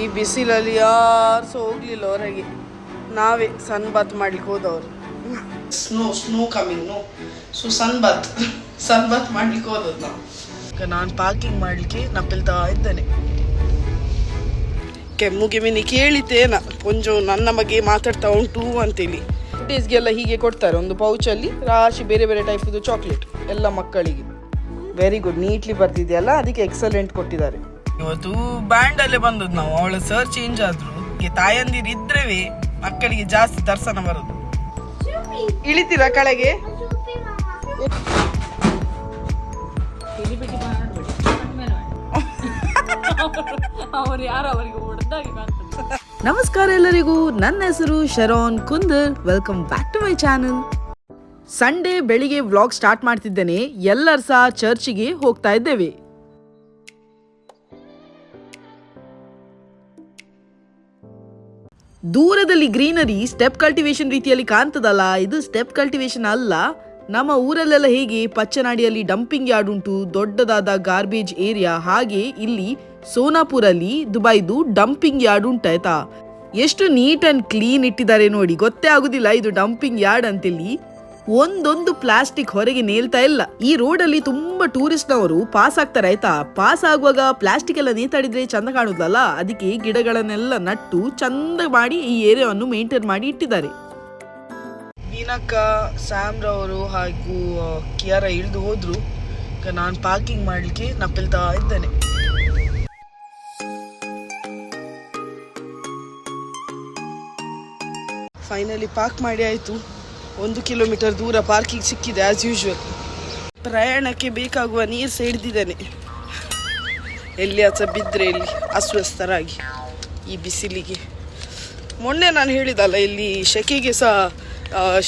ಈ ಬಿಸಿಲಲ್ಲಿ ಯಾರು ಸಹ ಹೋಗ್ಲಿಲ್ಲ ಹೊರಗೆ. ನಾವೇ ಸನ್ ಬಾತ್ ಮಾಡ್ಲಿಕ್ಕೆ ಹೋದವ್ರು. Snow snow coming no so sun bath sun bath ಮಾಡ್ಲಿಕ್ಕೆ ಹೋದದ್ದು ನಾವು. ಈಗ ನಾನು ಪಾರ್ಕಿಂಗ್ ಮಾಡ್ಲಿಕ್ಕೆ ನಪ್ಪಲ್ತಾ ಇದ್ದೇನೆ. ಕೆಮ್ಮು ಕೆಮ್ಮಿನಿ ಕೇಳಿದ್ದೇನ. ಕೊಂಚ ನನ್ನ ಬಗ್ಗೆ ಮಾತಾಡ್ತಾ ಉಂಟು ಅಂತೇಳಿ. ಡೇಸ್ಗೆಲ್ಲ ಹೀಗೆ ಕೊಡ್ತಾರೆ. ಒಂದು ಪೌಚಲ್ಲಿ ರಾಶಿ ಬೇರೆ ಬೇರೆ ಟೈಪ್ದು ಚಾಕ್ಲೇಟ್ ಎಲ್ಲ ಮಕ್ಕಳಿಗೆ. ವೆರಿ ಗುಡ್ ನೀಟ್ಲಿ ಬರ್ತಿದೆಯಲ್ಲ ಅದಕ್ಕೆ ಎಕ್ಸಲೆಂಟ್ ಕೊಟ್ಟಿದ್ದಾರೆ. ಇವತ್ತು ಬ್ಯಾಂಡ್ ಅಲ್ಲೇ ಬಂದದ್ದು ನಾವು. ಅವಳ ಸರ್ ಚೇಂಜ್ ಆದ್ರು. ಈ ತಾಯಂದಿರು ಇದ್ರೇವೆ ಮಕ್ಕಳಿಗೆ ಜಾಸ್ತಿ ದರ್ಶನ ಬರೋದು. ಇಳಿತೀರಾ ಕಳೆಗೆ? ಅವ್ರು ಯಾರು ಅವರಿಗೆ ಹೊಡೆದಾಗಿ ಕಾಣ್ತದೆ. ನಮಸ್ಕಾರ ಎಲ್ಲರಿಗೂ. ನನ್ನ ಹೆಸರು Sharon Kundar. Welcome back to my channel Sunday ಬೆಳಿಗ್ಗೆ ವ್ಲಾಗ್ ಸ್ಟಾರ್ಟ್ ಮಾಡ್ತಿದ್ದೇನೆ. ಎಲ್ಲರೂ ಸಹ ಚರ್ಚಿಗೆ ಹೋಗ್ತಾ ಇದ್ದೇವೆ. ದೂರದಲ್ಲಿ ಗ್ರೀನರಿ ಸ್ಟೆಪ್ ಕಲ್ಟಿವೇಶನ್ ರೀತಿಯಲ್ಲಿ ಕಾಣ್ತದಲ್ಲ, ಇದು ಸ್ಟೆಪ್ ಕಲ್ಟಿವೇಶನ್ ಅಲ್ಲ. ನಮ್ಮ ಊರಲ್ಲೆಲ್ಲ ಹೇಗೆ ಪಚ್ಚನಾಡಿಯಲ್ಲಿ ಡಂಪಿಂಗ್ ಯಾರ್ಡ್ ಉಂಟು, ದೊಡ್ಡದಾದ ಗಾರ್ಬೇಜ್ ಏರಿಯಾ, ಹಾಗೆ ಇಲ್ಲಿ ಸೋನಾಪುರ ಅಲ್ಲಿ ದುಬೈದು ಡಂಪಿಂಗ್ ಯಾರ್ಡ್ ಉಂಟಾಯ್ತಾ? ಎಷ್ಟು ನೀಟ್ ಅಂಡ್ ಕ್ಲೀನ್ ಇಟ್ಟಿದ್ದಾರೆ ನೋಡಿ, ಗೊತ್ತೇ ಆಗುದಿಲ್ಲ ಇದು ಡಂಪಿಂಗ್ ಯಾರ್ಡ್ ಅಂತೇಳಿ ಒಂದೊಂದು ಪ್ಲಾಸ್ಟಿಕ್ ಹೊರಗೆ ನೇಲ್ತಾ ಇಲ್ಲ. ಈ ರೋಡ್ ಅಲ್ಲಿ ತುಂಬಾ ಟೂರಿಸ್ಟ್ ನವರು ಪಾಸ್ ಆಗ್ತಾರೆ ಆಯ್ತಾ? ಪಾಸ್ ಆಗುವಾಗ ಪ್ಲಾಸ್ಟಿಕ್ ಎಲ್ಲ ನೇತಾಡಿದ್ರೆ ಚಂದ ಕಾಣುದಲ್ಲ? ಅದಕ್ಕೆ ಗಿಡಗಳನ್ನೆಲ್ಲ ನಟ್ಟು ಚಂದ ಮಾಡಿ ಈ ಏರಿಯಾವನ್ನು ಮೇಂಟೈನ್ ಮಾಡಿ ಇಟ್ಟಿದ್ದಾರೆ. ಮೀನಕ್ಕ ಸ್ಯಾಮ್ ರವರು ಹಾಗೂ ಕಿಯಾರ ಇಳಿದು ಹೋದ್ರು. ನಾನು ಪಾರ್ಕಿಂಗ್ ಮಾಡ್ಲಿಕ್ಕೆ ನಪ್ಪಲ್ತಾ ಇದ್ದೇನೆ. ಫೈನಲಿ ಪಾರ್ಕ್ ಮಾಡಿ ಆಯಿತು. ಒಂದು ಕಿಲೋಮೀಟರ್ ದೂರ ಪಾರ್ಕಿಂಗ್ ಸಿಕ್ಕಿದೆ ಆ್ಯಸ್ ಯೂಶ್ವಲ್ ಪ್ರಯಾಣಕ್ಕೆ ಬೇಕಾಗುವ ನೀರು ಸಹ ಎಲ್ಲಿ ಆಚ ಬಿದ್ದರೆ ಇಲ್ಲಿ ಅಸ್ವಸ್ಥರಾಗಿ ಈ ಬಿಸಿಲಿಗೆ. ಮೊನ್ನೆ ನಾನು ಹೇಳಿದಲ್ಲ, ಇಲ್ಲಿ ಶೆಕೆಗೆ ಸಹ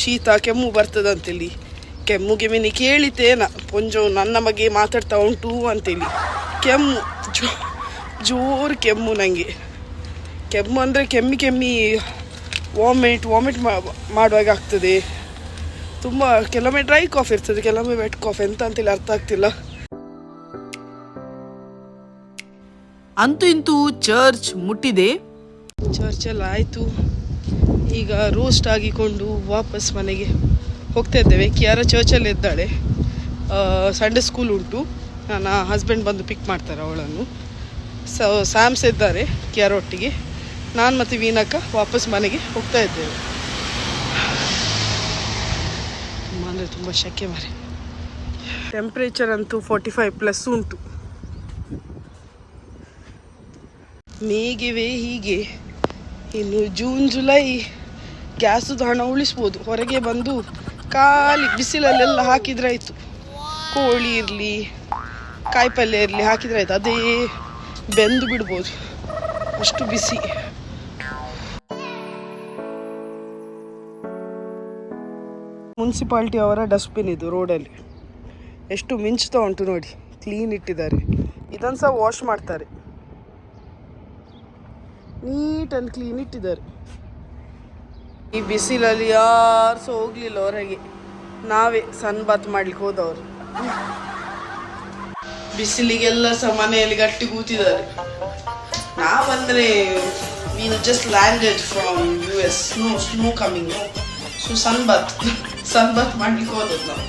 ಶೀತ ಕೆಮ್ಮು ಬರ್ತದಂತೇಳಿ. ಕೆಮ್ಮುಗೆ ಮಿನಿ ಕೇಳಿತೇನ ಪೊಂಜು ನನ್ನ ಬಗ್ಗೆ ಮಾತಾಡ್ತಾ ಉಂಟು ಅಂತೇಳಿ. ಕೆಮ್ಮು, ಜೋ, ಜೋರು ಕೆಮ್ಮು ನನಗೆ ಕೆಮ್ಮು ಅಂದರೆ ಕೆಮ್ಮಿ ಕೆಮ್ಮಿ ವಾಮಿಟ್ ವಾಮಿಟ್ ಮಾಡುವಾಗ ಆಗ್ತದೆ. ತುಂಬ ಕೆಲವೊಮ್ಮೆ ಡ್ರೈ ಕಾಫಿ ಇರ್ತದೆ ಕೆಲವೊಮ್ಮೆ ವೆಟ್ ಕಾಫ್ ಎಂತ ಅಂತೇಳಿ ಅರ್ಥ ಆಗ್ತಿಲ್ಲ. ಅಂತೂ ಇಂತೂ ಚರ್ಚ್ ಮುಟ್ಟಿದೆ. ಚರ್ಚ್ ಎಲ್ಲ ಆಯಿತು. ಈಗ ರೋಸ್ಟ್ ಆಗಿಕೊಂಡು ವಾಪಸ್ ಮನೆಗೆ ಹೋಗ್ತಾ ಇದ್ದೇವೆ. ಕಿಯಾರ ಚರ್ಚಲ್ಲಿ ಇದ್ದಾಳೆ. ಸಂಡೇ ಸ್ಕೂಲ್ ಉಂಟು. ನನ್ನ ಹಸ್ಬೆಂಡ್ ಬಂದು ಪಿಕ್ ಮಾಡ್ತಾರೆ ಅವಳನ್ನು. ಸೊ ಸ್ಯಾಮ್ಸ್ ಇದ್ದಾರೆ ಕಿಯಾರ ಒಟ್ಟಿಗೆ. ನಾನು ಮತ್ತು ವೀನಕ್ಕ ವಾಪಸ್ ಮನೆಗೆ ಹೋಗ್ತಾ ಇದ್ದೇವೆ ತುಂಬ ಅಂದರೆ ತುಂಬ ಶೆಕೆ ಮಾರೆ. ಟೆಂಪ್ರೇಚರ್ ಅಂತೂ ಫೋರ್ಟಿ ಫೈವ್ ಪ್ಲಸ್ ಉಂಟು. ಮೇಗಿವೆ ಹೀಗೆ. ಇನ್ನು ಜೂನ್ ಜುಲೈ ಗ್ಯಾಸದು ಹಣ ಉಳಿಸ್ಬೋದು. ಹೊರಗೆ ಬಂದು ಖಾಲಿ ಬಿಸಿಲಲ್ಲೆಲ್ಲ ಹಾಕಿದ್ರೆ ಆಯಿತು ಕೋಳಿ ಇರಲಿ ಕಾಯಿಪಲ್ಯ ಇರಲಿ ಹಾಕಿದ್ರೆ ಆಯ್ತು ಅದೇ ಬೆಂದು ಬಿಡ್ಬೋದು. ಅಷ್ಟು ಬಿಸಿ. ಮುನ್ಸಿಪಾಲ್ಟಿ ಅವರ ಡಸ್ಟ್ಬಿನ್ ಇದು ರೋಡಲ್ಲಿ. ಎಷ್ಟು ಮಿಂಚ್ತಾ ಉಂಟು ನೋಡಿ ಕ್ಲೀನ್ ಇಟ್ಟಿದ್ದಾರೆ. ಇದನ್ನು ಸಹ ವಾಶ್ ಮಾಡ್ತಾರೆ. ನೀಟ್ ಆ್ಯಂಡ್ ಕ್ಲೀನ್ ಇಟ್ಟಿದ್ದಾರೆ. ಈ ಬಿಸಿಲಲ್ಲಿ ಯಾರು ಸಹ ಹೋಗ್ಲಿಲ್ಲ ಹೊರಗೆ. ನಾವೇ ಸನ್ ಬಾತ್ ಮಾಡ್ಲಿಕ್ಕೆ ಹೋದವರು. ಬಿಸಿಲಿಗೆಲ್ಲ ಸಹ ಮನೆಯಲ್ಲಿ ಗಟ್ಟಿ ಕೂತಿದ್ದಾರೆ. ನಾವಂದ್ರೆ just landed from U S snow snow coming so sun bath sun ಮಾಡ್ಲಿಕ್ಕೆ ಹೋದದ್ದು ನಾವು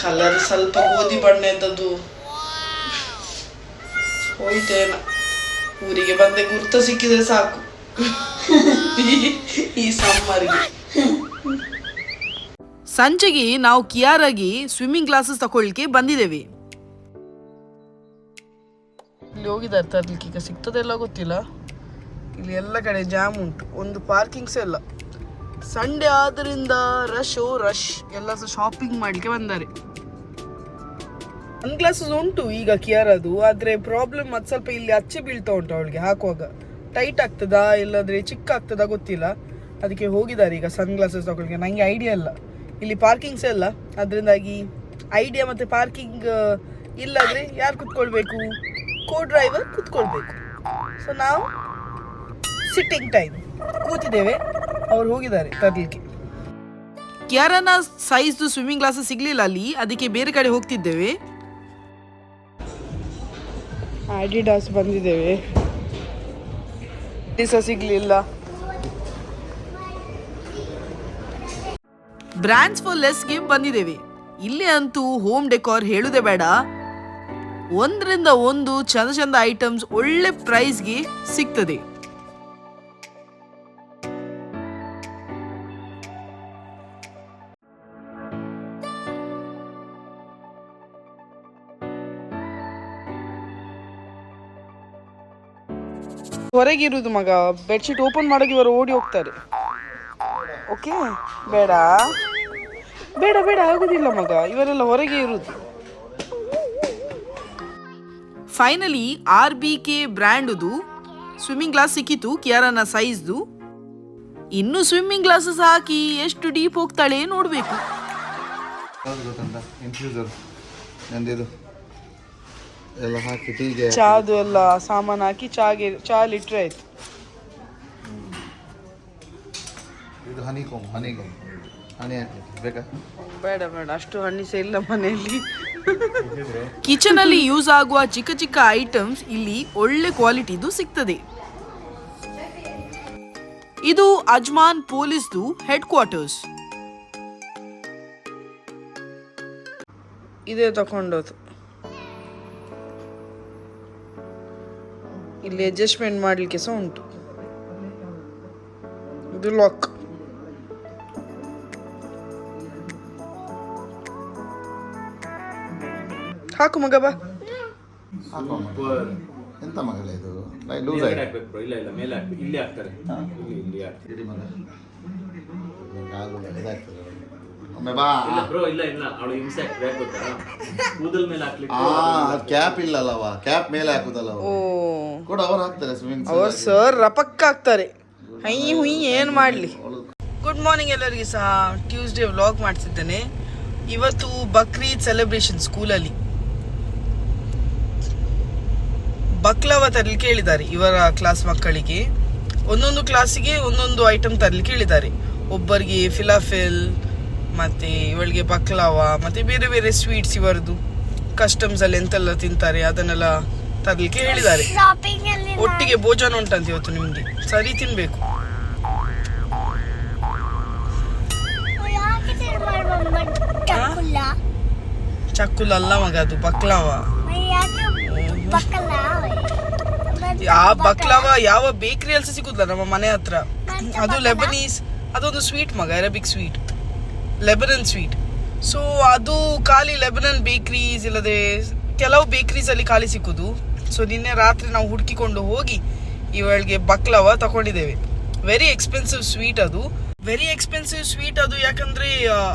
ಕಲರ್ ಸ್ವಲ್ಪ ಗೋಧಿ ಬಣ್ಣ ಇದ್ದದ್ದು. ಹೋಯ್ತೇನ. ಊರಿಗೆ ಬಂದೆ ಗುರ್ತ ಸಿಕ್ಕಿದ್ರೆ ಸಾಕು. ಈ ಸಮ್ಮರ್ಗೆ. ಸಂಜೆಗೆ ನಾವು ಕಿಯಾರಾಗಿ ಸ್ವಿಮ್ಮಿಂಗ್ ಕ್ಲಾಸಸ್ ತಗೊಳ್ಳಿಕ್ಕೆ ಬಂದಿದ್ದೇವೆ. ಇಲ್ಲಿ ಹೋಗಿದ್ದಾರೆ ತರ್ಲಿಕ್ಕೆ ಈಗ ಸಿಗ್ತದೆಲ್ಲ ಗೊತ್ತಿಲ್ಲ. ಇಲ್ಲಿ ಎಲ್ಲ ಕಡೆ ಜಾಮ್ ಉಂಟು. ಒಂದು ಪಾರ್ಕಿಂಗ್ಸ್ ಎಲ್ಲ. ಸಂಡೇ ಆದ್ರಿಂದ ರಶ್ ರಶ್ ಎಲ್ಲ ಶಾಪಿಂಗ್ ಮಾಡ್ಲಿಕ್ಕೆ ಬಂದಾರೆ. ಸನ್ ಗ್ಲಾಸಸ್ ಉಂಟು ಈಗ ಕಿಯಾರದು, ಆದ್ರೆ ಪ್ರಾಬ್ಲಮ್ ಅದು ಸ್ವಲ್ಪ ಇಲ್ಲಿ ಅಚ್ಚೆ ಬೀಳ್ತಾ ಉಂಟು ಅವಳಿಗೆ ಹಾಕುವಾಗ. ಟೈಟ್ ಆಗ್ತದಾ, ಇಲ್ಲಾದ್ರೆ ಚಿಕ್ಕ ಆಗ್ತದಾ ಗೊತ್ತಿಲ್ಲ. ಅದಕ್ಕೆ ಹೋಗಿದ್ದಾರೆ ಈಗ ಸನ್ ಗ್ಲಾಸಸ್ ತಗೊಳ್ಳಿಕ್ಕೆ. ನನಗೆ ಐಡಿಯಾ ಇಲ್ಲ. ಇಲ್ಲಿ ಪಾರ್ಕಿಂಗ್ಸ್ ಎಲ್ಲ, ಅದರಿಂದಾಗಿ ಐಡಿಯಾ ಮತ್ತೆ ಪಾರ್ಕಿಂಗ್ ಇಲ್ಲಾದ್ರೆ ಯಾರು ಕುತ್ಕೊಳ್ಬೇಕು? ಕೋ ಡ್ರೈವರ್ ಕುತ್ಕೊಳ್ಬೇಕು. ಸೊ ನಾವು ಸಿಟ್ಟಿಂಗ್ ಟೈಮ್ ಕೂತಿದ್ದೇವೆ. ಅವ್ರು ಹೋಗಿದ್ದಾರೆ ತರಲಿಕ್ಕೆ ಕ್ಯಾರನ ಸೈಜ್ ಸ್ವಿಮ್ಮಿಂಗ್ ಕ್ಲಾಸಸ್ ಸಿಗ್ಲಿಲ್ಲ ಅಲ್ಲಿ ಅದಕ್ಕೆ ಬೇರೆ ಕಡೆ ಹೋಗ್ತಿದ್ದೇವೆ. ಆಡಿಡಾಸ್ ಬಂದಿದ್ದೇವೆ. ದಿವಸ ಸಿಗ್ಲಿಲ್ಲ. ಬ್ರ್ಯಾಂಡ್ಸ್ ಫಾರ್ ಲೆಸ್ಗೆ ಬಂದಿದ್ದೇವೆ. ಇಲ್ಲಿ ಅಂತೂ ಹೋಮ್ ಡೆಕೋರ್ ಹೇಳುದೇ ಬೇಡ. ಒಂದರಿಂದ ಒಂದು ಚಂದ ಚಂದ ಐಟಮ್ಸ್ ಒಳ್ಳೆ ಪ್ರೈಸ್ಗೆ ಸಿಗ್ತದೆ. ಹೊರಗಿರುವುದು ಮಗ. ಬೆಡ್ಶೀಟ್ ಓಪನ್ ಮಾಡೋಕೆ ಇವರು ಓಡಿ ಹೋಗ್ತಾರೆ. ಓಕೆ ಬೇಡ. ಬೇಡ ಬೇಡ, ಆಗುದಿಲ್ಲ ಮಗ. ಇವರೆಲ್ಲ ಹೊರಗೆ ಇರುವುದು ಫೈನಲಿ ಆರ್ ಬಿ ಕೆ ಬ್ರ್ಯಾಂಡ್ದು ಸ್ವಿಮ್ಮಿಂಗ್ ಗ್ಲಾಸ್ ಸಿಕ್ಕಿತು, ಕಿಯಾರನ ಸೈಜ್ದು ಇನ್ನು ಸ್ವಿಮ್ಮಿಂಗ್ ಗ್ಲಾಸಸ್ ಹಾಕಿ ಎಷ್ಟು ಡೀಪ್ ಹೋಗ್ತಾಳೆ ನೋಡಬೇಕು. ಎಲ್ಲ ಹಾಕಿ ಟೀಗೆ ಚಾದು ಎಲ್ಲ ಸಾಮಾನು ಹಾಕಿ ಚಾಗೆ ಚಾ ಲಿಟ್ರ್ ಆಯ್ತು. ಇದು ಹನಿ ಕೋಮ್ ಹನಿ ಕೋಮ್ ಹನಿ ಹಾಕ್ಲಿಕ್ಕೆ ಬೇಕಾ? ಬೇಡ ಬೇಡ. ಅಷ್ಟು ಹಣ್ಣಿಸ ಇಲ್ಲ ಮನೆಯಲ್ಲಿ. ಕಿಚನ್ ಅಲ್ಲಿ ಯೂಸ್ ಆಗುವ ಚಿಕ್ಕ ಚಿಕ್ಕ ಐಟಮ್ಸ್ ಇಲ್ಲಿ ಒಳ್ಳೆ ಕ್ವಾಲಿಟಿದು ಸಿಗ್ತದೆ. ಇದು ಅಜ್ಮಾನ್ ಪೊಲೀಸ್ದು ಹೆಡ್ ಕ್ವಾರ್ಟರ್ಸ್ ಇದೇ ತಕೊಂಡೋದು. ಇಲ್ಲಿ ಅಡ್ಜಸ್ಟ್ಮೆಂಟ್ ಮಾಡಲಿಕ್ಕೆ ಸಹ ಉಂಟು. ಇದು ಲಾಕ್ ಹಾಕು ಮಗ ಬಾ. ಎಂತ ಮಗಳ ಇದು? ಲೂಸ್. ಇಲ್ಲ ಇಲ್ಲ ಮೇಲೆ ಇಲ್ಲಿ ಹಾಕ್ತಾರೆ. ಇಲ್ಲಿ ಒಮ್ಮೆ ಬಾ. ಇಲ್ಲ ಬ್ರೋ ಇಲ್ಲ ಇಲ್ಲ. ಅವಳು ಹಿಂಸೆ ಆಗ್ತದೆ ಯಾಕೆ ಗೊತ್ತಾ? ಕೂದಲ್ ಮೇಲೆ ಹಾಕ್ಲಿಕ್ಕೆ ಆ ಕ್ಯಾಪ್ ಇಲ್ಲಲ್ಲವಾ? ಕ್ಯಾಪ್ ಮೇಲೆ ಹಾಕುದಲ್ಲವಾ? ಓ. ಕೂಡ ಅವ್ರು ಹಾಕ್ತಾರೆ ಸ್ವಿಮ್ಮಿಂಗ್ ಅವ್ರು ಸರ್ ರಪಕ್ಕ ಹಾಕ್ತಾರೆ. ಹೈ ಹುಯಿ ಏನು ಮಾಡಲಿ? ಗುಡ್ ಮಾರ್ನಿಂಗ್ ಎಲ್ಲರಿಗೂ ಸಹ ಟ್ಯೂಸ್ಡೇ ವ್ಲಾಗ್ ಮಾಡ್ತಿದ್ದೇನೆ. ಇವತ್ತು ಬಕ್ರೀದ್ ಸೆಲೆಬ್ರೇಷನ್ ಸ್ಕೂಲಲ್ಲಿ ಬಕ್ಲವ ತರಲಿಕ್ಕೆ ಹೇಳಿದ್ದಾರೆ ಇವರ ಕ್ಲಾಸ್ ಮಕ್ಕಳಿಗೆ. ಒಂದೊಂದು ಕ್ಲಾಸಿಗೆ ಒಂದೊಂದು ಐಟಮ್ ತರಲಿಕ್ಕೆ ಹೇಳಿದ್ದಾರೆ. ಒಬ್ಬರಿಗೆ ಫಿಲಾಫಿಲ್ ಮತ್ತೆ ಇವಳಿಗೆ ಬಕ್ಲವ ಮತ್ತೆ ಬೇರೆ ಬೇರೆ ಸ್ವೀಟ್ಸ್ ಇವರದು. ಕಸ್ಟಮ್ಸ್ ಅಲ್ಲಿ ಎಂತೆಲ್ಲ ತಿಂತಾರೆ ಅದನ್ನೆಲ್ಲ ತರಲಿಕ್ಕೆ ಹೇಳಿದ್ದಾರೆ. ಒಟ್ಟಿಗೆ ಭೋಜನ ಉಂಟಂತ ಇವತ್ತು ನಿಮ್ಗೆ. ಸರಿ ತಿನ್ಬೇಕು. ಚಕ್ಕುಲ್ ಅಲ್ಲ ಮಗ ಅದು ಬಕ್ಲಾವ. ಆ ಬಕ್ಲಾವ ಯಾವ ಬೇಕರಿಯಲ್ಲಿ ಸಿಗುದಿಲ್ಲ ನಮ್ಮ ಮನೆ ಹತ್ರ. ಅದು ಲೆಬನೀಸ್ ಅದೊಂದು ಸ್ವೀಟ್ ಮಗ Arabic sweet Lebanon sweet so ಅದು ಖಾಲಿ ಲೆಬನನ್ ಬೇಕ್ರೀಸ್ ಇಲ್ಲದೆ ಕೆಲವು ಬೇಕ್ರೀಸ್ ಅಲ್ಲಿ ಖಾಲಿ ಸಿಕ್ಕುದು. ಸೊ ನಿನ್ನೆ ರಾತ್ರಿ ನಾವು ಹುಡುಕಿಕೊಂಡು ಹೋಗಿ ಇವಳಿಗೆ ಬಕ್ಲವ ತಗೊಂಡಿದ್ದೇವೆ. ವೆರಿ ಎಕ್ಸ್ಪೆನ್ಸಿವ್ ಸ್ವೀಟ್ ಅದು. ವೆರಿ ಎಕ್ಸ್ಪೆನ್ಸಿವ್ ಸ್ವೀಟ್ ಅದು ಯಾಕಂದ್ರೆ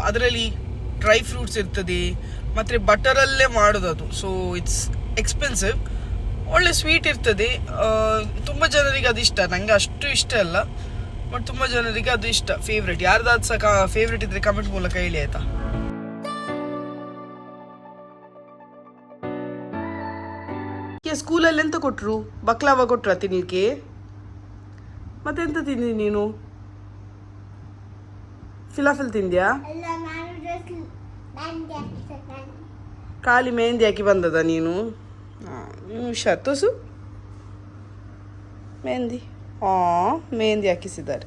ಅದರಲ್ಲಿ ಡ್ರೈ ಫ್ರೂಟ್ಸ್ ಇರ್ತದೆ, ಮತ್ತೆ ಬಟರಲ್ಲೇ ಮಾಡೋದು ಅದು. ಸೊ ಇಟ್ಸ್ ಎಕ್ಸ್ಪೆನ್ಸಿವ್ ಒಳ್ಳೆ ಸ್ವೀಟ್ ಇರ್ತದೆ. ತುಂಬ ಜನರಿಗೆ ಅದು ಇಷ್ಟ. ನನಗೆ ಅಷ್ಟು ಇಷ್ಟ ಅಲ್ಲ. ಬಟ್ ತುಂಬ ಜನರಿಗೆ ಅದು ಇಷ್ಟ. ಫೇವ್ರೆಟ್ ಯಾರ್ದಾದ್ರು ಸಹ ಫೇವ್ರೆಟ್ ಇದ್ರೆ ಕಮೆಂಟ್ ಮೂಲಕ ಹೇಳಿ ಆಯ್ತಾ? ಸ್ಕೂಲಲ್ಲಿ ಎಂತ ಕೊಟ್ಟರು ಬಕ್ಲಾವ ಕೊಟ್ರ ತಿನ್ಲಿಕ್ಕೆ? ಮತ್ತೆಂತ ತಿಂದಿ ನೀನು? ಫಿಲಾಫಿಲ್ ತಿಂದ್ಯಾ? ಖಾಲಿ ಮೆಹಂದಿ ಹಾಕಿ ಬಂದದ ನೀನು? ನೀವು ತೋಸು. ಮೆಹಂದಿ. ಹಾಂ ಮೆಹಂದಿ ಹಾಕಿಸಿದ್ದಾರೆ.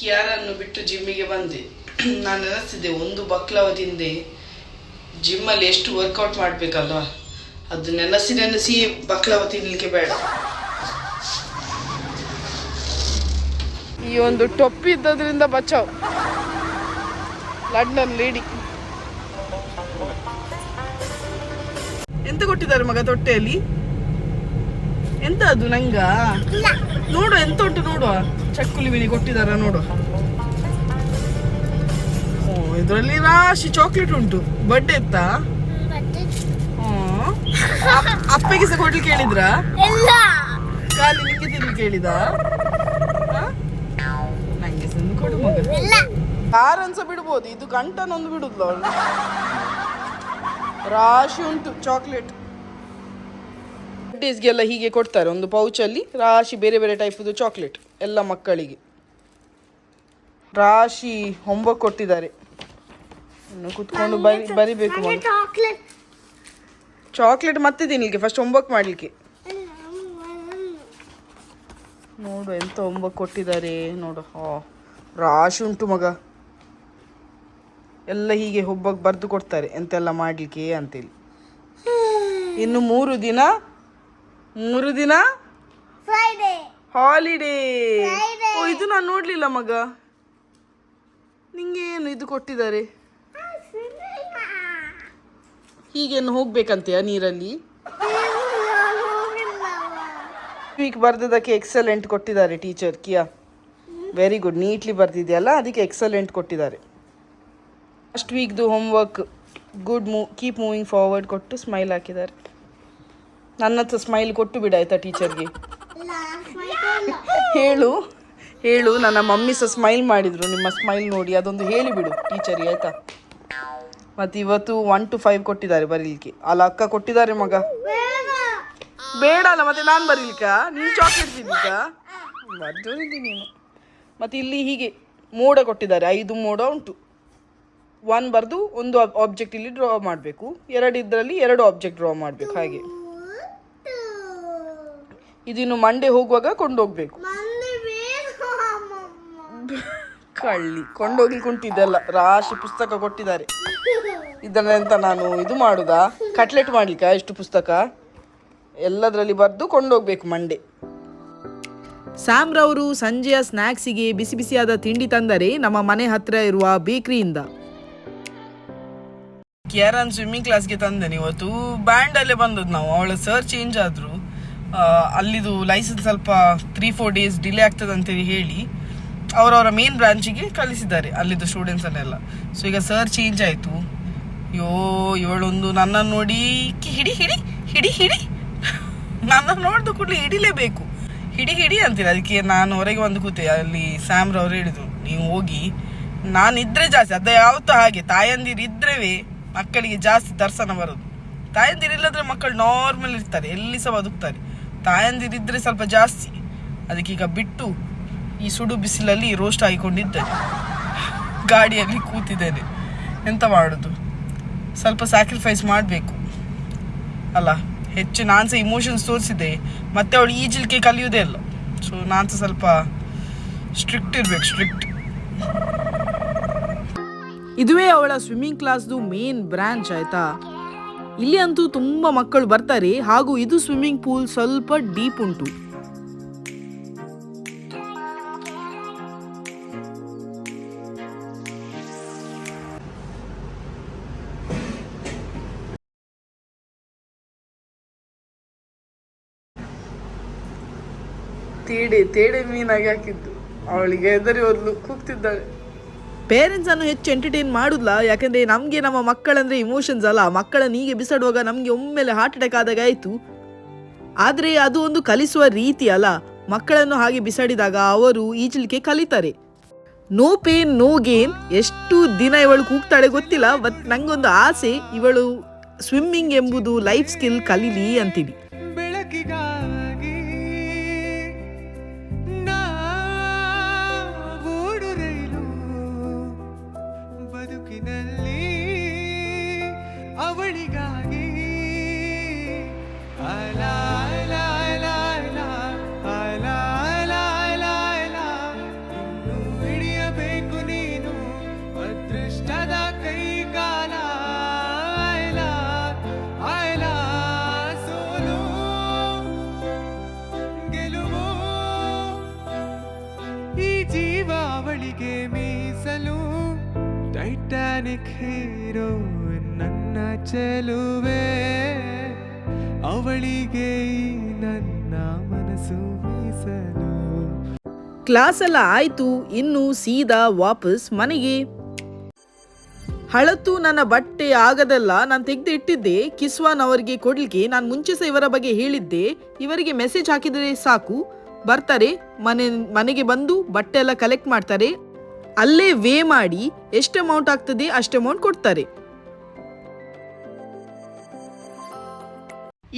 ಕ್ಯಾರನ್ನು ಬಿಟ್ಟು ಜಿಮ್ಮಿಗೆ ಬಂದೆ. ನಾನು ನೆನೆಸ್ತಿದ್ದೆ, ಒಂದು ಬಕ್ಲಾವ ತಿಂದೆ. ಜಿಮ್ಮಲ್ಲಿ ಎಷ್ಟು ವರ್ಕೌಟ್ ಮಾಡಬೇಕಲ್ವಾ? ಅದು ನೆನಸಿ ನೆನೆಸಿ ಬಕ್ಲವ ತಿನ್ಲಿಕ್ಕೆ ಬೇಡ. ಈ ಒಂದು ಟೊಪ್ಪಿ ಇದ್ದದ್ರಿಂದ ಬಚಾವ್. London lady. ಎಂತ ಕೊಟ್ಟಿದ್ದಾರೆ ಮಗ ತೊಟ್ಟೆಯಲ್ಲಿ? ಎಂತ ಅದು ನಂಗ? ನೋಡು, ಎಂತ ಉಂಟು ನೋಡುವ. ಚಕ್ಕುಲಿ ಬಿಳಿ ಕೊಟ್ಟಿದಾರ ನೋಡು ಇದರಲ್ಲಿ ರಾಶಿ ಚಾಕ್ಲೇಟ್ ಉಂಟು. ಬರ್ಡೇ ಇತ್ತಾ? ಅಪ್ಪಗೆ ಸಹ ಕೊಡ್ಲಿಕ್ಕೆ ಕೇಳಿದ್ರ? ಖಾಲಿ ತಿನ್ಲಿಕ್ಕೆ ಕೇಳಿದ ನಂಗೆ ಸಹ ಕೊಡು ಮಗ ಇಲ್ಲ. ಯಾರನ್ಸ ಬಿಡ್ಬೋದು ಇದು ಗಂಟನೊಂದು ಬಿಡುದಿಲ್ಲ ಅವಳು. ರಾಶಿ ಉಂಟು ಚಾಕ್ಲೇಟ್ ಡೇಸ್ಗೆಲ್ಲ ಹೀಗೆ ಕೊಡ್ತಾರೆ ಒಂದು ಪೌಚಲ್ಲಿ ರಾಶಿ ಬೇರೆ ಬೇರೆ ಟೈಪದು ಚಾಕ್ಲೇಟ್ ಎಲ್ಲ ಮಕ್ಕಳಿಗೆ. ರಾಶಿ ಹೋಮ್ವರ್ಕ್ ಕೊಟ್ಟಿದ್ದಾರೆ. ಇನ್ನು ಕುತ್ಕೊಂಡು ಬರಿ ಬರಿಬೇಕು ಮಗ ಚಾಕ್ಲೇಟ್ ಮತ್ತೆ ತಿನ್ಲಿಕ್ಕೆ ಫಸ್ಟ್ ಹೋಮ್ವರ್ಕ್ ಮಾಡ್ಲಿಕ್ಕೆ. ನೋಡು ಎಂತ ಹೋಮ್ವರ್ಕ್ ಕೊಟ್ಟಿದ್ದಾರೆ ನೋಡು. ಹಾ ರಾಶಿ ಉಂಟು ಮಗ. ಎಲ್ಲ ಹೀಗೆ ಒಬ್ಬಕ್ಕೆ ಬರೆದು ಕೊಡ್ತಾರೆ ಎಂತೆಲ್ಲ ಮಾಡಲಿಕ್ಕೆ ಅಂತೇಳಿ. ಇನ್ನು ಮೂರು ದಿನ ಮೂರು ದಿನ ಫ್ರೈಡೇ ಹಾಲಿಡೇ. ಓ ಇದು ನಾನು ನೋಡಲಿಲ್ಲ ಮಗ. ನಿಂಗೇನು ಇದು ಕೊಟ್ಟಿದ್ದಾರೆ? ಹೀಗೇನು ಹೋಗ್ಬೇಕಂತೆಯಾ ನೀರಲ್ಲಿ? ವೀಕ್ ಬರ್ದದಕ್ಕೆ ಎಕ್ಸಲೆಂಟ್ ಕೊಟ್ಟಿದ್ದಾರೆ ಟೀಚರ್ ಕಿಯಾ. ವೆರಿ ಗುಡ್ ನೀಟ್ಲಿ ಬರ್ದಿದೆಯಲ್ಲ, ಅದಕ್ಕೆ ಎಕ್ಸಲೆಂಟ್ ಕೊಟ್ಟಿದ್ದಾರೆ. ಫಸ್ಟ್ ವೀಕ್ದು ಹೋಮ್ವರ್ಕ್ ಗುಡ್ ಮೂ ಕೀಪ್ ಮೂವಿಂಗ್ ಫಾರ್ವರ್ಡ್ ಕೊಟ್ಟು ಸ್ಮೈಲ್ ಹಾಕಿದ್ದಾರೆ. ನನ್ನ ಹತ್ರ ಸ್ಮೈಲ್ ಕೊಟ್ಟು ಬಿಡ ಆಯ್ತಾ ಟೀಚರ್ಗೆ ಹೇಳು ಹೇಳು, ನನ್ನ ಮಮ್ಮಿ ಸಹ ಸ್ಮೈಲ್ ಮಾಡಿದ್ರು, ನಿಮ್ಮ ಸ್ಮೈಲ್ ನೋಡಿ, ಅದೊಂದು ಹೇಳಿಬಿಡು ಟೀಚರ್ಗೆ ಆಯ್ತಾ? ಮತ್ತು ಇವತ್ತು ಒನ್ ಟು ಫೈವ್ ಕೊಟ್ಟಿದ್ದಾರೆ ಬರೀಲಿಕ್ಕೆ. ಅಲ್ಲ ಅಕ್ಕ ಕೊಟ್ಟಿದ್ದಾರೆ ಮಗ. ಬೇಡ ಅಲ್ಲ ಮತ್ತೆ ನಾನು ಬರೀಲಿಕ್ಕ? ನೀನು ಚಾಕ್ಲೇಟ್ ತಿನ್ಲಿಕ್ಕ ಬರ್ಜೋರಿದ್ದಿ ನೀನು. ಮತ್ತು ಇಲ್ಲಿ ಹೀಗೆ ಮೋಡ ಕೊಟ್ಟಿದ್ದಾರೆ ಐದು ಮೋಡ ಉಂಟು. ಒನ್ ಬರೆದು ಒಂದು ಆಬ್ಜೆಕ್ಟ್ ಇಲ್ಲಿ ಡ್ರಾ ಮಾಡಬೇಕು. ಎರಡು ಇದರಲ್ಲಿ ಎರಡು ಆಬ್ಜೆಕ್ಟ್ ಡ್ರಾ ಮಾಡಬೇಕು ಹಾಗೆ. ಇದಿನ್ನು ಮಂಡೆ ಹೋಗುವಾಗ ಕೊಂಡೋಗ್ಬೇಕು. ಕಳ್ಳಿ. ಕೊಂಡೋಗಿ ಕುಂಟಿದ್ದೆಲ್ಲ ರಾಶಿ ಪುಸ್ತಕ ಕೊಟ್ಟಿದ್ದಾರೆ. ಇದನ್ನೆಂತ ನಾನು ಇದು ಮಾಡುದಾ? ಕಟ್ಲೆಟ್ ಮಾಡ್ಲಿಕ್ಕೆ ಎಷ್ಟು ಪುಸ್ತಕ? ಎಲ್ಲದರಲ್ಲಿ ಬರೆದು ಕೊಂಡೋಗ್ಬೇಕು ಮಂಡೆ ಸ್ಯಾಮ್ರವರು ಸಂಜೆಯ ಸ್ನ್ಯಾಕ್ಸಿಗೆ ಬಿಸಿ ಬಿಸಿಯಾದ ತಿಂಡಿ ತಂದರೆ ನಮ್ಮ ಮನೆ ಹತ್ರ ಇರುವ ಬೇಕರಿಯಿಂದ. ಕ್ಯಾರನ್ ಸ್ವಿಮ್ಮಿಂಗ್ ಕ್ಲಾಸ್ಗೆ ತಂದೇನೆ ಇವತ್ತು. ಬ್ಯಾಂಡಲ್ಲೇ ಬಂದದ್ದು ನಾವು. ಅವಳ ಸರ್ ಚೇಂಜ್ ಆದರು. ಅಲ್ಲಿದು ಲೈಸೆನ್ಸ್ ಸ್ವಲ್ಪ ತ್ರೀ ಫೋರ್ ಡೇಸ್ ಡಿಲೇ ಆಗ್ತದೆ ಅಂತೇಳಿ ಹೇಳಿ. ಅವರವರ ಮೇನ್ ಬ್ರಾಂಚಿಗೆ ಕಳಿಸಿದ್ದಾರೆ, ಅಲ್ಲಿದ್ದು ಸ್ಟೂಡೆಂಟ್ಸನ್ನೆಲ್ಲ ಸೊ ಈಗ ಸರ್ ಚೇಂಜ್ ಆಯಿತು. ಅಯ್ಯೋ, ಇವಳೊಂದು ನನ್ನನ್ನು ನೋಡಿ ಹಿಡಿ ಹಿಡಿ ಹಿಡಿ ಹಿಡಿ. ನನ್ನನ್ನು ನೋಡಿದ ಕೂಡಲೇ ಹಿಡಿಲೇಬೇಕು. ಹಿಡಿ ಹಿಡಿ ಅಂತೀರ. ಅದಕ್ಕೆ ನಾನು ಹೊರಗೆ ಒಂದು ಕೂತೆ. ಅಲ್ಲಿ ಸ್ಯಾಮ್ರವ್ರು ಹೇಳಿದ್ರು, ನೀವು ಹೋಗಿ, ನಾನಿದ್ರೆ ಜಾಸ್ತಿ, ಅದ ಯಾವತ್ತೂ ಹಾಗೆ. ತಾಯಂದಿರು ಇದ್ರೇ ಮಕ್ಕಳಿಗೆ ಜಾಸ್ತಿ ದರ್ಶನ ಬರೋದು. ತಾಯಂದಿರು ಇಲ್ಲದ್ರೆ ಮಕ್ಕಳು ನಾರ್ಮಲ್ ಇರ್ತಾರೆ ಎಲ್ಲಿ ಸಹ ಬದುಕ್ತಾರೆ. ತಾಯಂದಿರು ಇದ್ರೆ ಸ್ವಲ್ಪ ಜಾಸ್ತಿ. ಅದಕ್ಕೀಗ ಬಿಟ್ಟು ಈ ಸುಡು ಬಿಸಿಲಲ್ಲಿ ರೋಸ್ಟ್ ಆಯ್ಕೊಂಡಿದ್ದೆ ಗಾಡಿಯಲ್ಲಿ ಕೂತಿದ್ದೇನೆ. ಎಂತ ಮಾಡೋದು? ಸ್ವಲ್ಪ ಸ್ಯಾಕ್ರಿಫೈಸ್ ಮಾಡಬೇಕು. ಅಲ್ಲ, ಹೆಚ್ಚು ನಾನು ಸಹ ಇಮೋಷನ್ಸ್ ತೋರಿಸಿದೆ ಮತ್ತೆ ಅವಳು ಈಜಿಲ್ಕೆ ಕಲಿಯೋದೇ ಇಲ್ಲ. ಸೊ ನಾನು ಸಹ ಸ್ವಲ್ಪ ಸ್ಟ್ರಿಕ್ಟ್ ಇರಬೇಕು ಸ್ಟ್ರಿಕ್ಟ್ ಇದುವೇ ಅವಳ ಸ್ವಿಮ್ಮಿಂಗ್ ಕ್ಲಾಸ್ದು ಮೇನ್ ಬ್ರ್ಯಾಂಚ್ ಆಯ್ತಾ? ಇಲ್ಲಿ ಅಂತೂ ತುಂಬ ಮಕ್ಕಳು ಬರ್ತಾರೆ, ಹಾಗೂ ಇದು ಸ್ವಿಮ್ಮಿಂಗ್ ಪೂಲ್ ಸ್ವಲ್ಪ ಡೀಪ್ ಉಂಟು. ತೇಡೆ ತೇಡೆ ಮೀನಾಗಿ ಹಾಕಿದ್ದು. ಅವಳಿಗೆ ಹೆದರಿ ಹೋದ್ಲು, ಕೂಗ್ತಿದ್ದಾಳೆ. ಪೇರೆಂಟ್ಸ್ ಅನ್ನು ಹೆಚ್ಚು ಎಂಟರ್ಟೈನ್ ಮಾಡುದಿಲ್ಲ ಯಾಕಂದ್ರೆ ನಮಗೆ ನಮ್ಮ ಮಕ್ಕಳಂದ್ರೆ ಇಮೋಷನ್ಸ್ ಅಲ್ಲ. ಮಕ್ಕಳನ್ನ ಹೀಗೆ ಬಿಸಾಡುವಾಗ ನಮಗೆ ಒಮ್ಮೆಲೆ ಹಾರ್ಟ್ ಅಟ್ಯಾಕ್ ಆದಾಗ ಆಯಿತು. ಆದರೆ ಅದು ಒಂದು ಕಲಿಸುವ ರೀತಿ ಅಲ್ಲ. ಮಕ್ಕಳನ್ನು ಹಾಗೆ ಬಿಸಾಡಿದಾಗ ಅವರು ಈಜಲಿಕ್ಕೆ ಕಲಿತಾರೆ. ನೋ ಪೇನ್ ನೋ ಗೇನ್ ಎಷ್ಟು ದಿನ ಇವಳು ಕೂಗ್ತಾಳೆ ಗೊತ್ತಿಲ್ಲ ಬಟ್ ನಂಗೊಂದು ಆಸೆ, ಇವಳು ಸ್ವಿಮ್ಮಿಂಗ್ ಎಂಬುದು ಲೈಫ್ ಸ್ಕಿಲ್ ಕಲೀಲಿ ಅಂತೀನಿ. ಕ್ಲಾಸ್ ಎಲ್ಲ ಆಯ್ತು, ಇನ್ನು ಸೀದಾ ವಾಪಸ್ ಮನೆಗೆ. ಹಳತು ನನ್ನ ಬಟ್ಟೆ ಆಗದೆಲ್ಲ ನಾನು ತೆಗೆದು ಇಟ್ಟಿದ್ದೆ. ಕಿಸ್ವಾನ್ ಅವರಿಗೆ ಕೊಡ್ಲಿಕ್ಕೆ ನಾನು ಮುಂಚೆ ಸಹ ಇವರ ಬಗ್ಗೆ ಹೇಳಿದ್ದೆ. ಇವರಿಗೆ ಮೆಸೇಜ್ ಹಾಕಿದರೆ ಸಾಕು. ಬರ್ತಾರೆ, ಮನೆ, ಮನೆಗೆ ಬಂದು ಬಟ್ಟೆ ಎಲ್ಲ ಕಲೆಕ್ಟ್ ಮಾಡ್ತಾರೆ. ಅಲ್ಲೇ ವೇ ಮಾಡಿ, ಎಷ್ಟು ಅಮೌಂಟ್ ಆಗ್ತದೆ ಅಷ್ಟು ಅಮೌಂಟ್ ಕೊಡ್ತಾರೆ.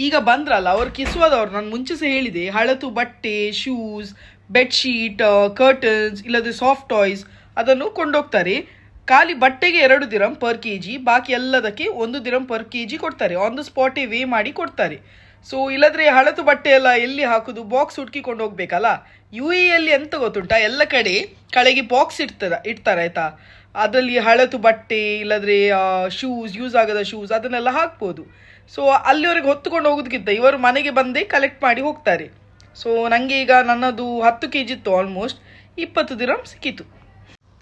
ಈಗ ಬಂದ್ರಲ್ಲ, ಅವ್ರು ಕಿಸ್ವಾದವ್ರು, ನಾನು ಮುಂಚೆ ಸಹ ಹೇಳಿದೆ ಹಳತು ಬಟ್ಟೆ ಶೂಸ್ ಬೆಡ್ಶೀಟ್ ಕರ್ಟನ್ಸ್ ಇಲ್ಲದೆ ಸಾಫ್ಟ್ ಟಾಯ್ಸ್ ಅದನ್ನು ಕೊಂಡೋಗ್ತಾರೆ. ಖಾಲಿ ಬಟ್ಟೆಗೆ ಎರಡು ದಿರಂ ಪರ್ ಕೆ ಜಿ ಬಾಕಿ ಎಲ್ಲದಕ್ಕೆ ಒಂದು ದಿರಂ ಪರ್ ಕೆ ಜಿ ಕೊಡ್ತಾರೆ ಆನ್ ದ ಸ್ಪಾಟೇ ವೇ ಮಾಡಿ ಕೊಡ್ತಾರೆ. ಸೊ ಇಲ್ಲದ್ರೆ ಹಳತು ಬಟ್ಟೆ ಎಲ್ಲ ಎಲ್ಲಿ ಹಾಕೋದು? ಬಾಕ್ಸ್ ಹುಡ್ಕಿಕೊಂಡು ಹೋಗ್ಬೇಕಲ್ಲ ಯು ಎಲ್ಲಿ ಎಂತ ಗೊತ್ತುಂಟಾ? ಎಲ್ಲ ಕಡೆ ಕಳೆಗೆ ಬಾಕ್ಸ್ ಇಡ್ತಾರ, ಇಡ್ತಾರೆ ಆಯ್ತಾ? ಅದರಲ್ಲಿ ಹಳತು ಬಟ್ಟೆ, ಇಲ್ಲದ್ರೆ ಶೂಸ್ ಯೂಸ್ ಆಗದ ಶೂಸ್ ಅದನ್ನೆಲ್ಲ ಹಾಕ್ಬೋದು. ಸೊ ಅಲ್ಲಿವರೆಗೆ ಹೊತ್ತುಕೊಂಡು ಹೋಗೋದಕ್ಕಿಂತ ಇವರು ಮನೆಗೆ ಬಂದೇ ಕಲೆಕ್ಟ್ ಮಾಡಿ ಹೋಗ್ತಾರೆ. ಸೊ ನನಗೆ ಈಗ ನನ್ನದು ಹತ್ತು ಕೆ ಜಿ ಇತ್ತು ಆಲ್ಮೋಸ್ಟ್ ಇಪ್ಪತ್ತು ದಿರಮ್ ಸಿಕ್ಕಿತು.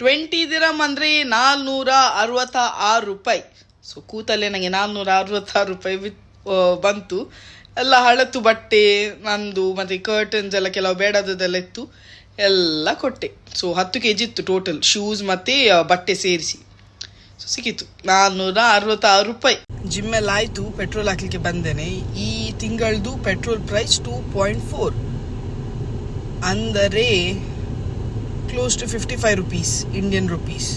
ಟ್ವೆಂಟಿ ದಿರಮ್ ಅಂದರೆ ನಾಲ್ನೂರ ಅರವತ್ತ ಆರು ರೂಪಾಯಿ. ಸೊ ಕೂತಲ್ಲೇ ನನಗೆ ನಾಲ್ನೂರ ಅರವತ್ತಾರು ರೂಪಾಯಿ ವಿತ್ ಬಂತು. ಎಲ್ಲ ಹಳತು ಬಟ್ಟೆ, ನಂದು ಮತ್ತು ಕರ್ಟನ್ಸ್ ಎಲ್ಲ ಕೆಲವು ಬೇಡದ್ದೆಲ್ಲ ಇತ್ತು. ಎಲ್ಲ ಕೊಟ್ಟೆ. ಸೊ ಹತ್ತು ಕೆ ಜಿ ಇತ್ತು ಟೋಟಲ್ ಶೂಸ್ ಮತ್ತು ಬಟ್ಟೆ ಸೇರಿಸಿ. ಸಿಕ್ಕಿತ್ತು. ನಾನ್ನೂರ ಅರವತ್ತಾರು ರೂಪಾಯಿ. ಜಿಮ್ ಎಲ್ಲ ಆಯಿತು ಪೆಟ್ರೋಲ್ ಹಾಕ್ಲಿಕ್ಕೆ ಬಂದೇನೆ. ಈ ತಿಂಗಳದು petrol price two point four ಅಂದರೆ close to fifty five rupees Indian rupees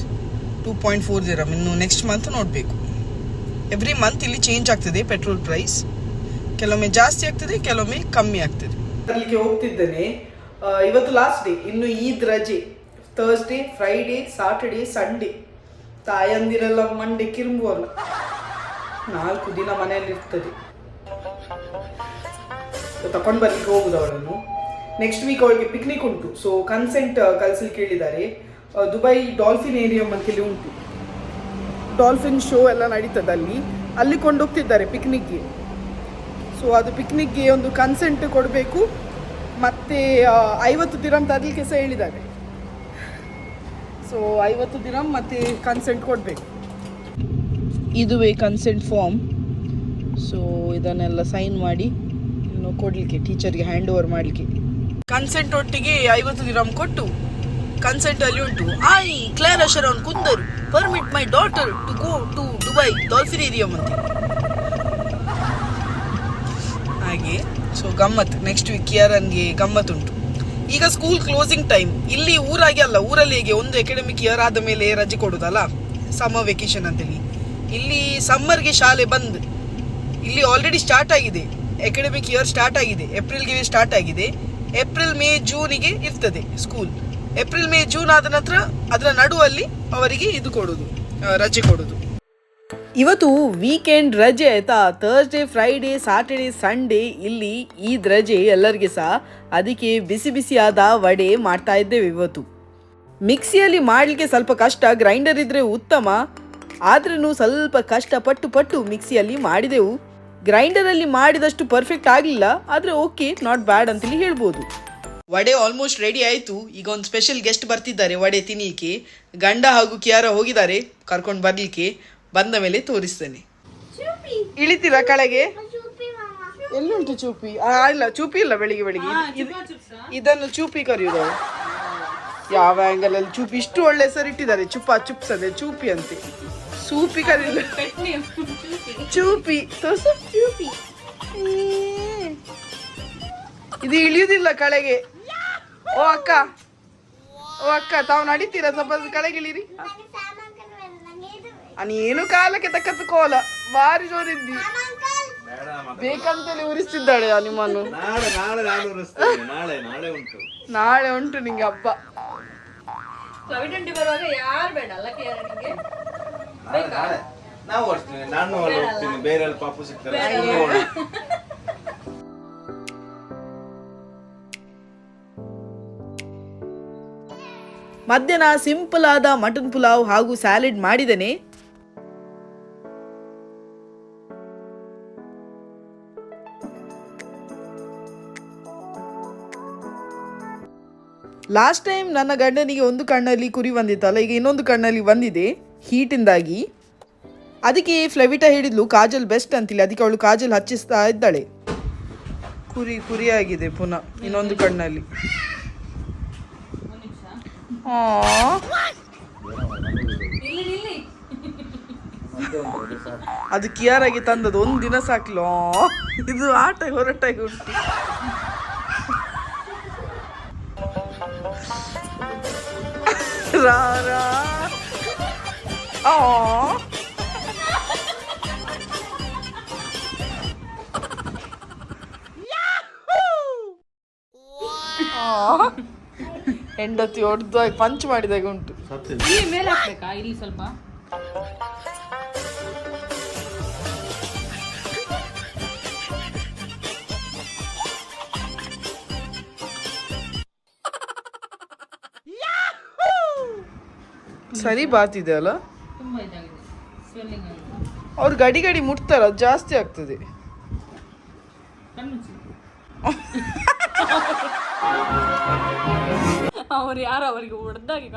two point four ದಿರಮ್ ಇನ್ನು ನೆಕ್ಸ್ಟ್ ಮಂತ್ ನೋಡಬೇಕು. ಎವ್ರಿ ಮಂತ್ ಇಲ್ಲಿ ಚೇಂಜ್ ಆಗ್ತದೆ ಪೆಟ್ರೋಲ್ ಪ್ರೈಸ್ ಕೆಲವೊಮ್ಮೆ ಜಾಸ್ತಿ ಆಗ್ತದೆ, ಕೆಲವೊಮ್ಮೆ ಕಮ್ಮಿ ಆಗ್ತದೆ. ಅಲ್ಲಿಗೆ ಹೋಗ್ತಿದ್ದೇನೆ. ಇವತ್ತು ಲಾಸ್ಟ್ ಡೇ ಇನ್ನು ಈದ್ ರಜೆ. ಥರ್ಸ್ಡೇ ಫ್ರೈಡೇ ಸಾಟರ್ಡೇ ಸಂಡೇ ತಾಯಂದಿರೆಲ್ಲ ಮಂಡೆ ಕಿರುಂಬುವಲ್ಲ ನಾಲ್ಕು ದಿನ ಮನೆಯಲ್ಲಿ ಇರ್ತದೆ ತಕೊಂಡು ಬರ್ಲಿಕ್ಕೆ ಹೋಗುದು ಅವಳನ್ನು. ನೆಕ್ಸ್ಟ್ ವೀಕ್ ಅವಳಿಗೆ ಪಿಕ್ನಿಕ್ ಉಂಟು. ಸೊ ಕನ್ಸೆಂಟ್ ಕಲ್ಸಲಿಕ್ಕೆ ಹೇಳಿದ್ದಾರೆ ದುಬೈ ಡಾಲ್ಫಿನ್ ಏರಿಯಂ ಅಂತೇಳಿ ಉಂಟು. ಡಾಲ್ಫಿನ್ ಶೋ ಎಲ್ಲ ನಡೀತದೆ ಅಲ್ಲಿ. ಅಲ್ಲಿ ಕೊಂಡೋಗ್ತಿದ್ದಾರೆ ಪಿಕ್ನಿಕ್ಗೆ ಸೊ ಅದು ಪಿಕ್ನಿಕ್ಗೆ ಒಂದು ಕನ್ಸೆಂಟ್ ಕೊಡಬೇಕು. ಮತ್ತು ಐವತ್ತು ದಿನ ತರಲಿಕ್ಕೆ ಸಹ ಹೇಳಿದ್ದಾರೆ. ಸೊ ಐವತ್ತು ದಿನ ಮತ್ತು ಕನ್ಸೆಂಟ್ ಕೊಡಬೇಕು. ಇದುವೇ ಕನ್ಸೆಂಟ್ ಫಾರ್ಮ್ ಸೊ ಇದನ್ನೆಲ್ಲ ಸೈನ್ ಮಾಡಿ ಇನ್ನು ಕೊಡಲಿಕ್ಕೆ ಟೀಚರ್ಗೆ ಹ್ಯಾಂಡ್ ಓವರ್ ಮಾಡಲಿಕ್ಕೆ. ಕನ್ಸೆಂಟ್ ಒಟ್ಟಿಗೆ ಐವತ್ತು ದಿನ ಕೊಟ್ಟು ಕನ್ಸೆಂಟ್ ಅಲ್ಲಿ ಉಂಟು. ಆಯ್ ಕ್ಲೇರ್ ಅವ್ನು ಕುಂದರು permit my daughter to go to Dubai dolphin area ಅಂತ ಹಾಗೆ ಸೊ ಗಮ್ಮತ್. ನೆಕ್ಸ್ಟ್ ವೀಕ್ ಕಿಯರನ್ಗೆ ಗಮ್ಮತ್ ಉಂಟು. ಈಗ ಸ್ಕೂಲ್ ಕ್ಲೋಸಿಂಗ್ ಟೈಮ್ ಇಲ್ಲಿ ಊರಾಗೆ ಅಲ್ಲ, ಊರಲ್ಲಿ ಹೇಗೆ ಒಂದು ಅಕಾಡೆಮಿಕ್ ಇಯರ್ ಆದ ಮೇಲೆ ರಜೆ ಕೊಡುದಲ್ಲ? ಸಮ್ಮರ್ ವೆಕೇಶನ್ ಅಂತೇಳಿ. ಇಲ್ಲಿ ಸಮ್ಮರ್ಗೆ ಶಾಲೆ ಬಂದ್. ಇಲ್ಲಿ ಆಲ್ರೆಡಿ ಸ್ಟಾರ್ಟ್ ಆಗಿದೆ. ಅಕಾಡೆಮಿಕ್ ಇಯರ್ ಸ್ಟಾರ್ಟ್ ಆಗಿದೆ. ಏಪ್ರಿಲ್ಗೆ ಸ್ಟಾರ್ಟ್ ಆಗಿದೆ. ಏಪ್ರಿಲ್ ಮೇ ಜೂನಿಗೆ ಇರ್ತದೆ ಸ್ಕೂಲ್ ಏಪ್ರಿಲ್ ಮೇ ಜೂನ್ ಆದ ನಂತರ ಅದರ ನಡುವಲ್ಲಿ ಅವರಿಗೆ ಇದು ಕೊಡೋದು ರಜೆ ಕೊಡೋದು. ಇವತ್ತು ವೀಕೆಂಡ್ ರಜೆ ಆಯ್ತಾ? ಥರ್ಸ್ಡೇ ಫ್ರೈಡೇ ಸಾಟರ್ಡೇ ಸಂಡೇ ಇಲ್ಲಿ ಈದ್ ರಜೆ ಎಲ್ಲರಿಗೆ ಸಹ ಅದಕ್ಕೆ ಬಿಸಿ ಬಿಸಿಯಾದ ವಡೆ ಮಾಡ್ತಾ ಇದ್ದೇವೆ ಇವತ್ತು. ಮಿಕ್ಸಿಯಲ್ಲಿ ಮಾಡಲಿಕ್ಕೆ ಸ್ವಲ್ಪ ಕಷ್ಟ ಗ್ರೈಂಡರ್ ಇದ್ರೆ ಉತ್ತಮ. ಆದ್ರೂ ಸ್ವಲ್ಪ ಕಷ್ಟ, ಪಟ್ಟು ಮಿಕ್ಸಿಯಲ್ಲಿ ಮಾಡಿದೆವು. ಗ್ರೈಂಡರಲ್ಲಿ ಮಾಡಿದಷ್ಟು ಪರ್ಫೆಕ್ಟ್ ಆಗಲಿಲ್ಲ, ಆದರೆ ಓಕೆ ನಾಟ್ ಬ್ಯಾಡ್ ಅಂತೇಳಿ ಹೇಳ್ಬೋದು. ವಡೆ ಆಲ್ಮೋಸ್ಟ್ ರೆಡಿ ಆಯಿತು. ಈಗ ಒಂದು ಸ್ಪೆಷಲ್ ಗೆಸ್ಟ್ ಬರ್ತಿದ್ದಾರೆ, ವಡೆ ತಿನ್ನಲಿಕ್ಕೆ ಗಂಡ ಹಾಗೂ ಕಿಯಾರ ಹೋಗಿದ್ದಾರೆ, ಕರ್ಕೊಂಡು ಬರಲಿಕ್ಕೆ. ಬಂದ ಮೇಲೆ ತೋರಿಸ್ತೇನೆ. ಇಳಿತೀರಾ ಕಳೆಗೆ? ಎಲ್ಲುಂಟು ಚೂಪಿ? ಆ, ಇಲ್ಲ ಚೂಪಿ ಇಲ್ಲ ಬೆಳಿಗ್ಗೆ ಬೆಳಿಗ್ಗೆ. ಇದು- ಇದು- ಇದನ್ನು ಚೂಪಿ ಕರೆಯುವುದು. ಯಾವ ಆಂಗಲ್ ಅಲ್ಲಿ ಚೂಪಿ? ಇಷ್ಟು ಒಳ್ಳೆ ಹೆಸರು ಇಟ್ಟಿದ್ದಾರೆ. ಚುಪ್ಪ ಚುಪ್ಸದೆ ಚೂಪಿ ಅಂತೆ. ಸೂಪಿ ಕರೀಲ್ಲ ಚೂಪಿ ತೋರ್ಸು. ಚೂಪಿ. ಇದು ಇಳಿಯುವುದಿಲ್ಲ ಕಳೆಗೆ. ಓ ಅಕ್ಕ. ಓ ಅಕ್ಕ ತಾವು ನಡೀತೀರಾ? ಸ್ವಲ್ಪ ಕೆಳಗೆ ಇಳಿರಿ ನಂಗೆ ಸಾಮಾನ್ ಕನ್ವೆ ನಂಗೆ ಇದು ಆ, ನೀನು ಕಾಲಕ್ಕೆ ತಕ್ಕತ್ತು ಕೋಲ. ಭಾರಿ ಜೋರಿದ್ದಿ. ಬೇಕಂತೇಳಿ ಬೇಕಂತಲೇ ಉರಿಸ್ತಿದ್ದಾಳೆ ನಿಮ್ಮನ್ನು. ನಾಳೆ ನಾಳೆ ನಾನು ಉರಿಸ್ತೇನೆ. ನಾಳೆ ನಾಳೆ ಉಂಟು. ನಾಳೆ ಉಂಟು ನಿಂಗೆ ಹಬ್ಬ. ನಾವು ನಾನು ಹೋಗ್ತೀನಿ ಬೇರೆ ಪಾಪು ಸಿಗ್ತಾರೆ? ಮಧ್ಯಾಹ್ನ ಸಿಂಪಲ್ ಆದ ಮಟನ್ ಪುಲಾವ್ ಹಾಗೂ ಸ್ಯಾಲೆಡ್ ಮಾಡಿದ್ದೇನೆ. ಲಾಸ್ಟ್ ಟೈಮ್ ನನ್ನ ಗಂಡನಿಗೆ ಒಂದು ಕಣ್ಣಲ್ಲಿ ಕುರಿ ಬಂದಿತ್ತಲ್ಲ, ಈಗ ಇನ್ನೊಂದು ಕಣ್ಣಲ್ಲಿ ಬಂದಿದೆ ಹೀಟಿಂದಾಗಿ ಅದಕ್ಕೆ ಫ್ಲೆವಿಟಾ ಹೇಳಿದ್ಲು, ಕಾಜಲ್ ಬೆಸ್ಟ್ ಅಂತಿಲ್ಲ, ಅದಕ್ಕೆ ಅವಳು ಕಾಜಲ್ ಹಚ್ಚಿಸ್ತಾ ಇದ್ದಾಳೆ. ಕುರಿ ಕುರಿ ಆಗಿದೆ ಪುನಃ, ಇನ್ನೊಂದು ಕಣ್ಣಲ್ಲಿ. ಅದು ಕಿಯಾರಾಗಿ ತಂದದ್ದು, ಒಂದು ದಿನ ಸಾಕ್ಲೋ? ಇದು ಆಟ ಹೊರಟಾಗಿ ಉಂಟು ರಾರಾ ಆ ಆ. ಹೆಂಡತಿ ಹೊಡೆದು ಪಂಚ್ ಮಾಡಿದಾಗ ಉಂಟು. ಮೇಲೆ ಹಾಕ್ಬೇಕಾ? ಇಲ್ಲಿ ಸ್ವಲ್ಪ? ಸರಿ ಬಾತಿದೆ ಅಲ್ಲ? ತುಂಬ ಇದಾಗಿದೆ. ಸ್ವೆಲ್ಲಿಂಗ್ ಆಗಿದೆ. ಅವ್ರು ಗಡಿ ಗಡಿ ಮುಟ್ತಾರ ಅದು ಜಾಸ್ತಿ ಆಗ್ತದೆ. ಅವರು ಯಾರು ಅವರಿಗೆ ಹೊಡೆದಾಗಿ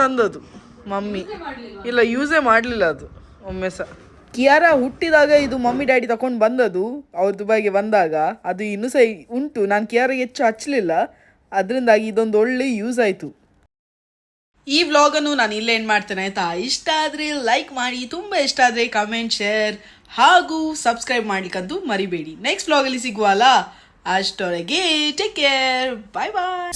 ತಂದದು ಮಮ್ಮಿ. ಇಲ್ಲ ಯೂಸೇ ಮಾಡಲಿಲ್ಲ ಅದು. ಒಮ್ಮೆ ಸಹ ಕಿಯಾರ ಹುಟ್ಟಿದಾಗ ಇದು ಮಮ್ಮಿ ಡ್ಯಾಡಿ ತಕೊಂಡು ಬಂದದು ಅವ್ರ ದುಬೈಗೆ ಬಂದಾಗ. ಅದು ಇನ್ನೂ ಸಹ ಉಂಟು. ನಾನು ಕಿಯಾರಿಗೆ ಹೆಚ್ಚು ಹಚ್ಚಲಿಲ್ಲ ಅದರಿಂದಾಗಿ ಇದೊಂದು ಒಳ್ಳೆ ಯೂಸ್ ಆಯಿತು. ಈ ವ್ಲಾಗನ್ನು ನಾನು ಇಲ್ಲೇ ಏನು ಮಾಡ್ತೇನೆ, ಆಯ್ತಾ? ಇಷ್ಟ ಆದರೆ ಲೈಕ್ ಮಾಡಿ, ತುಂಬ ಇಷ್ಟ ಆದರೆ ಕಮೆಂಟ್ ಶೇರ್ ಹಾಗೂ ಸಬ್ಸ್ಕ್ರೈಬ್ ಮಾಡ್ಲಿಕ್ಕಂತೂ ಮರಿಬೇಡಿ. ನೆಕ್ಸ್ಟ್ ವ್ಲಾಗಲ್ಲಿ ಸಿಗುವಲ್ಲ, ಅಷ್ಟೊಳಗೆ ಟೇಕ್ ಕೇರ್ ಬಾಯ್ ಬಾಯ್